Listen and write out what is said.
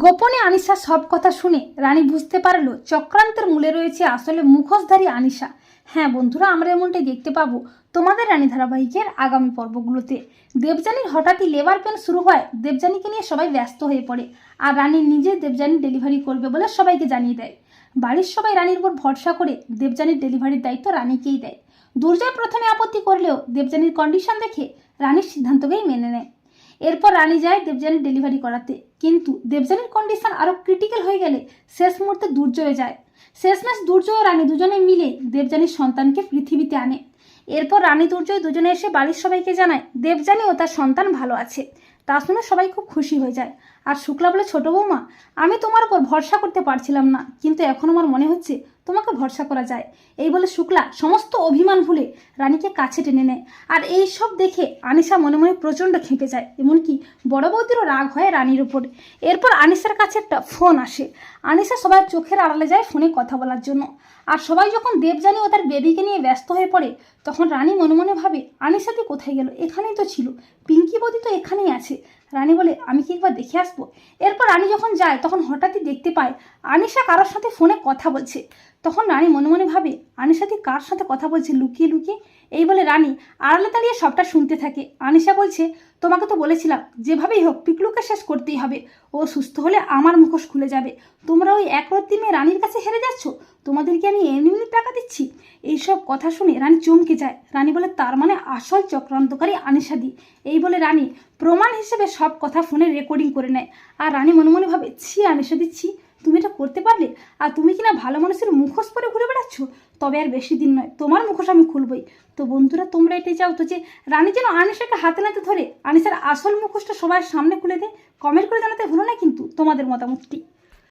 গোপনে আনিশা সব কথা শুনে রানী বুঝতে পারল চক্রান্তের মূলে রয়েছে আসলে মুখোশধারী আনিশা। হ্যাঁ বন্ধুরা, আমরা এমনটাই দেখতে পাবো তোমাদের রানী ধারাবাহিকের আগামী পর্বগুলোতে। দেবযানীর হঠাৎই লেবার পেন শুরু হয়, দেবযানীকে নিয়ে সবাই ব্যস্ত হয়ে পড়ে আর রানী নিজে দেবযানী ডেলিভারি করবে বলে সবাইকে জানিয়ে দেয়। বাড়ির সবাই রানীর উপর ভরসা করে দেবযানীর ডেলিভারির দায়িত্ব রানীকেই দেয়। দুর্জয় প্রথমে আপত্তি করলেও দেবযানীর কন্ডিশন দেখে রানীর সিদ্ধান্তকেই মেনে নেয়। এরপর রানী যায় দেবযানীর ডেলিভারি করাতে। কিন্তু দেবযানীর কন্ডিশন আরও ক্রিটিক্যাল হয়ে গেলে শেষ মুহূর্তে দুর্জয় যায়। শেষমেশ দুর্জয় ও রানী দুজনে মিলে দেবযানীর সন্তানকে পৃথিবীতে আনে। এরপর রানী দুর্জয় দুজনে এসে বাড়ির সবাইকে জানায়, দেবযানী ও তার সন্তান ভালো আছে। তা শুনে সবাই খুব খুশি হয়ে যায়। আর শুক্লা বলে, ছোট বৌমা, আমি তোমার উপর ভরসা করতে পারছিলাম না। কিন্তু এখন আমার মনে হচ্ছে তোমাকে ভরসা করা যায়। এই বলে শুক্লা সমস্ত অভিমান ভুলে রানীকে কাছে টেনে নেয়। আর এই সব দেখে আনিশা মনে মনে প্রচণ্ড খেপে যায়, এমনকি বড় বৌদিরও রাগ হয় রানীর উপর। এরপর আনিশার কাছে একটা ফোন আসে। আনিশা সবার চোখের আড়ালে যায় ফোনে কথা বলার জন্য। আর সবাই যখন দেবযানী ও তার বেবিকে নিয়ে ব্যস্ত হয়ে পড়ে, তখন রানী মনে মনে ভাবে আনিশাদি কোথায় গেল? এখানেই তো ছিল। পিঙ্কি বৌদি তো এখানেই আছে। রানী বলে, আমি কি একবার দেখে আসব? এরপর রানী যখন যায়, তখন হঠাৎই দেখতে পায়, আনিশা কারোর সাথে ফোনে কথা বলছে। তখন রানী মনে মনে ভাবে আনিশাদি কার সাথে কথা বলছে? লুকিয়ে লুকিয়ে। এই বলে রানী আড়ালে দাঁড়িয়ে সবটা শুনতে থাকে। আনিশা বলছে, তোমাকে তো বলেছিলাম, যেভাবেই হোক পিকলুকে শেষ করতেই হবে। ও সুস্থ হলে আমার মুখোশ খুলে যাবে। তোমরা ওই একরত্তি মেয়ে রানীর কাছে হেরে যাচ্ছ? তোমাদেরকে আমি এমনি এমনি টাকা দিচ্ছি? এইসব কথা শুনে রানী চমকে যায়। রানী বলে, তার মানে আসল চক্রান্তকারী আনিশাদি এই বলে রানী প্রমাণ হিসেবে সব কথা ফোনে রেকর্ডিং করে নেয়। আর রানী মনে মনে ভাবে, ছি আনিশাদি ছি। তুমি এটা করতে পারলে আর তুমি কিনা ভালো মানুষের মুখোশ পরে ঘুরে বেড়াচ্ছ? তবে আর বেশি দিন নয়, তোমার মুখোশ আমি খুলবই। তো বন্ধুরা, তোমরা এটাই চাও তো যে রানী যেন আনিসাকে হাতে নাতে ধরে আনিসার আসল মুখোশটা সবার সামনে খুলে দেয়। কমেন্ট করে জানাতে ভুলো না কিন্তু তোমাদের মতামতটি।